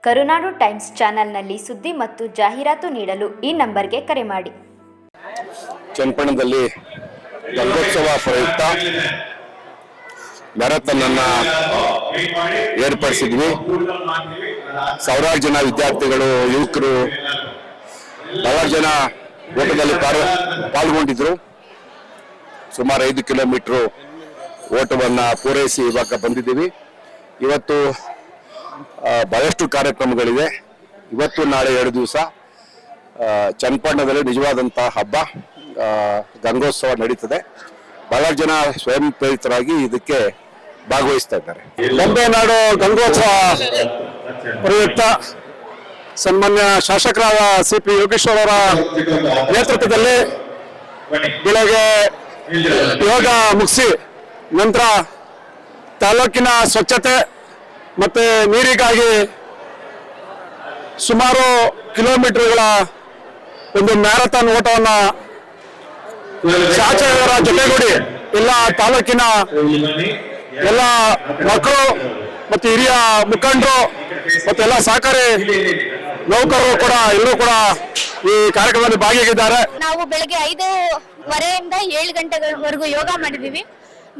ಕರುನಾಡು times ಚಾನೆಲ್ನಲ್ಲಿ ಸುದ್ದಿ ಮತ್ತು ಜಾಹೀರಾತು ನೀಡಲು ಈ ನಂಬರ್ಗೆ ಕರೆ ಮಾಡಿ. ಚಂಪಣದಲ್ಲಿ ಗಂಗೋತ್ಸವ ಪ್ರಯುಕ್ತ ಮ್ಯಾರಥಾನ್ ಏರ್ಪಡಿಸಿದ್ವಿ. ಸಾವಿರಾರು ಜನ ವಿದ್ಯಾರ್ಥಿಗಳು, ಯುವಕರು ಹಲವಾರು ಜನ ಓಟದಲ್ಲಿ ಪಾಲ್- ಪಾಲ್ಗೊಂಡಿದ್ರು. ಸುಮಾರು ಐದು ಕಿಲೋಮೀಟರ್ ಓಟವನ್ನು ಪೂರೈಸಿ ಇವಾಗ ಬಂದಿದ್ದೀವಿ. ಇವತ್ತು ಬಹಳಷ್ಟು ಕಾರ್ಯಕ್ರಮಗಳಿವೆ. ಇವತ್ತು ನಾಳೆ ಎರಡು ದಿವಸ ಚನ್ನಪಟ್ಟಣದಲ್ಲಿ ನಿಜವಾದಂಥ ಹಬ್ಬ ಗಂಗೋತ್ಸವ ನಡೀತದೆ. ಬಹಳ ಜನ ಸ್ವಯಂ ಪ್ರೇರಿತರಾಗಿ ಇದಕ್ಕೆ ಭಾಗವಹಿಸ್ತಾ ಇದ್ದಾರೆ. ನಾಡು ಗಂಗೋತ್ಸವ ಪ್ರಯುಕ್ತ ಸನ್ಮಾನ್ಯ ಶಾಸಕರಾದ ಸಿ ಪಿ ಯೋಗೇಶ್ವರ ಅವರ ನೇತೃತ್ವದಲ್ಲಿ ಬೆಳಗ್ಗೆ ಯೋಗ ಮುಗಿಸಿ ನಂತರ ತಾಲೂಕಿನ ಸ್ವಚ್ಛತೆ ಮತ್ತೆ ನೀರಿಗಾಗಿ ಸುಮಾರು ಕಿಲೋಮೀಟರ್ಗಳ ಒಂದು ಮ್ಯಾರಥಾನ್ ಓಟವನ್ನು ಶಾಚೆಯವರ ಜೊತೆಗೂಡಿ ಎಲ್ಲ ತಾಲೂಕಿನ ಎಲ್ಲ ಮಕ್ಕಳು ಮತ್ತು ಹಿರಿಯ ಮುಖಂಡರು ಮತ್ತು ಎಲ್ಲ ಸಹಕಾರಿ ನೌಕರರು ಕೂಡ ಎಲ್ಲರೂ ಕೂಡ ಈ ಕಾರ್ಯಕ್ರಮದಲ್ಲಿ ಭಾಗಿಯಾಗಿದ್ದಾರೆ. ನಾವು ಬೆಳಗ್ಗೆ ಐದೂವರೆಯಿಂದ ಏಳು ಗಂಟೆವರೆಗೂ ಯೋಗ ಮಾಡಿದೀವಿ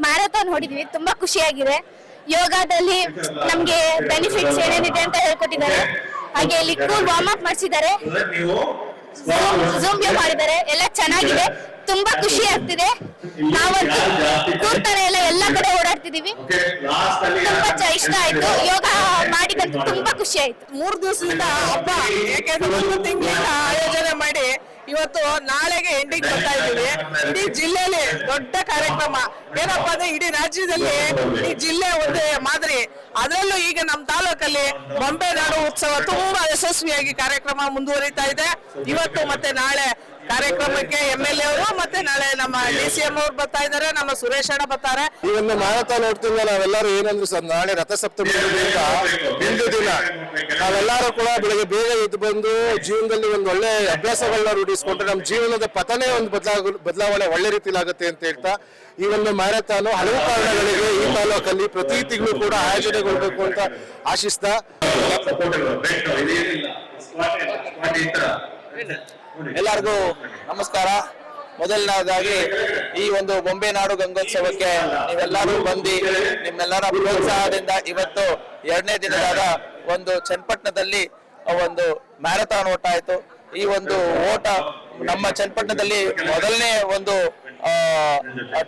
ಮ್ಯಾರಥಾನ್ ಹೊಡಿದೀವಿ ತುಂಬಾ ಖುಷಿಯಾಗಿದೆ. ಯೋಗದಲ್ಲಿ ನಮ್ಗೆ ಬೆನಿಫಿಟ್ಸ್ ಏನೇನಿದೆ ಅಂತ ಹೇಳ್ಕೊಟ್ಟಿದ್ದಾರೆ. ಹಾಗೆ ಇಲ್ಲಿ ಕೂಲ್ ವಾರ್ಮ್ ಅಪ್ ಮಾಡಿಸಿದ್ದಾರೆ. ಜೂಮ್ ಮಾಡಿದ್ದಾರೆ. ಎಲ್ಲ ಚೆನ್ನಾಗಿದೆ. ತುಂಬಾ ಖುಷಿ ಆಗ್ತಿದೆ. ನಾವಂತೂ ಕೂರ್ತಾರೆ ಎಲ್ಲ ಎಲ್ಲ ಕಡೆ ಓಡಾಡ್ತಿದೀವಿ. ತುಂಬಾ ಚ- ಇಷ್ಟ ಆಯ್ತು. ಯೋಗ ಮಾಡಿದಂತೂ ತುಂಬಾ ಖುಷಿ ಆಯ್ತು. ಮೂರ್ ದಿವಸದಿಂದ ಹಬ್ಬ. ಯಾಕೆಂದ್ರೆ ಒಂದು ತಿಂಗಳಿಂದ ಆಯೋಜನೆ ಮಾಡಿ ಇವತ್ತು ನಾಳೆಗೆ ಎಂಡಿಂಗ್ ಬರ್ತಾ ಇದ್ದೀವಿ. ಇಡೀ ಜಿಲ್ಲೆಯಲ್ಲಿ ದೊಡ್ಡ ಕಾರ್ಯಕ್ರಮ. ಏನಪ್ಪ ಅಂದ್ರೆ ಇಡೀ ರಾಜ್ಯದಲ್ಲಿ ಈ ಜಿಲ್ಲೆ ಒಂದೇ ಮಾದರಿ. ಅದರಲ್ಲೂ ಈಗ ನಮ್ಮ ತಾಲೂಕಲ್ಲಿ ಬೊಂಬೆ ನಾಡು ಉತ್ಸವ ತುಂಬಾ ಯಶಸ್ವಿಯಾಗಿ ಕಾರ್ಯಕ್ರಮ ಮುಂದುವರಿತಾ ಇದೆ. ಇವತ್ತು ಮತ್ತೆ ನಾಳೆ ಕಾರ್ಯಕ್ರಮಕ್ಕೆ ಎಂ ಎಲ್ ಎ ಅವರು ಮತ್ತೆ ನಾಳೆ ನಮ್ಮ ಡಿ ಸಿ ಎಂ ಅವ್ರು ಬರ್ತಾ ಇದಾರೆ ನಮ್ಮ ಸುರೇಶ್ ಅಣ್ಣ ಬರ್ತಾರೆ. ಈ ಒಂದು ನೋಡ್ತೀವಿ ಓಡ್ತಿಂದ ನಾವೆಲ್ಲರೂ ಏನಂದ್ರು ಸರ್ ನಾಳೆ ರಥಸಪ್ತಮಿ ಹಿಂದೂ ದಿನ ನಾವೆಲ್ಲರೂ ಕೂಡ ಬೆಳಗ್ಗೆ ಬೇಗ ಎದ್ದು ಬಂದು ಜೀವನದಲ್ಲಿ ಒಂದು ಒಳ್ಳೆ ಅಭ್ಯಾಸಗಳನ್ನ ರೂಢಿಸ್ಕೊಂಡ್ರೆ ನಮ್ಮ ಜೀವನದ ಪತನೆ ಒಂದು ಬದಲಾಗ ಬದಲಾವಣೆ ಒಳ್ಳೆ ರೀತಿಲಿ ಆಗುತ್ತೆ ಅಂತ ಹೇಳ್ತಾ ಈ ಒಂದು ಮ್ಯಾರಥಾನ್ ಹಲವು ಕಾರಣಗಳಿಗೆ ಈ ತಾಲೂಕಲ್ಲಿ ಪ್ರತಿ ತಿಂಗಳು ಕೂಡ ಆಯೋಜನೆಗೊಳ್ಬೇಕು ಅಂತ ಆಶಿಸ್ತಾ ಎಲ್ಲರಿಗೂ ನಮಸ್ಕಾರ. ಮೊದಲನೇದಾಗಿ ಈ ಒಂದು ಬೊಂಬೆ ನಾಡು ಗಂಗೋತ್ಸವಕ್ಕೆ ನೀವೆಲ್ಲರೂ ಬಂದು ನಿಮ್ಮೆಲ್ಲರ ಪ್ರೋತ್ಸಾಹದಿಂದ ಇವತ್ತು ಎರಡನೇ ದಿನದಾದ ಒಂದು ಚನ್ನಪಟ್ಟಣದಲ್ಲಿ ಒಂದು ಮ್ಯಾರಥಾನ್ ಓಟ ಆಯ್ತು. ಈ ಒಂದು ಓಟ ನಮ್ಮ ಚನ್ನಪಟ್ಟಣದಲ್ಲಿ ಮೊದಲನೇ ಒಂದು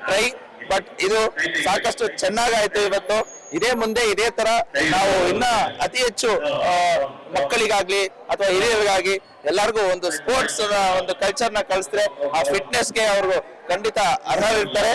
ಟ್ರೈ, ಬಟ್ ಇದು ಸಾಕಷ್ಟು ಚೆನ್ನಾಗಾಯ್ತು ಇವತ್ತು. ಇದೇ ಮುಂದೆ ಇದೇ ತರ ನಾವು ಇನ್ನ ಅತಿ ಹೆಚ್ಚು ಮಕ್ಕಳಿಗಾಗ್ಲಿ ಅಥವಾ ಹಿರಿಯರಿಗಾಗಿ ಎಲ್ಲರಿಗೂ ಒಂದು ಸ್ಪೋರ್ಟ್ಸ್ ಒಂದು ಕಲ್ಚರ್ನ ಕಲಿಸಿದ್ರೆ ಆ ಫಿಟ್ನೆಸ್ಗೆ ಅವರು ಖಂಡಿತ ಅರ್ಹರಿರ್ತಾರೆ.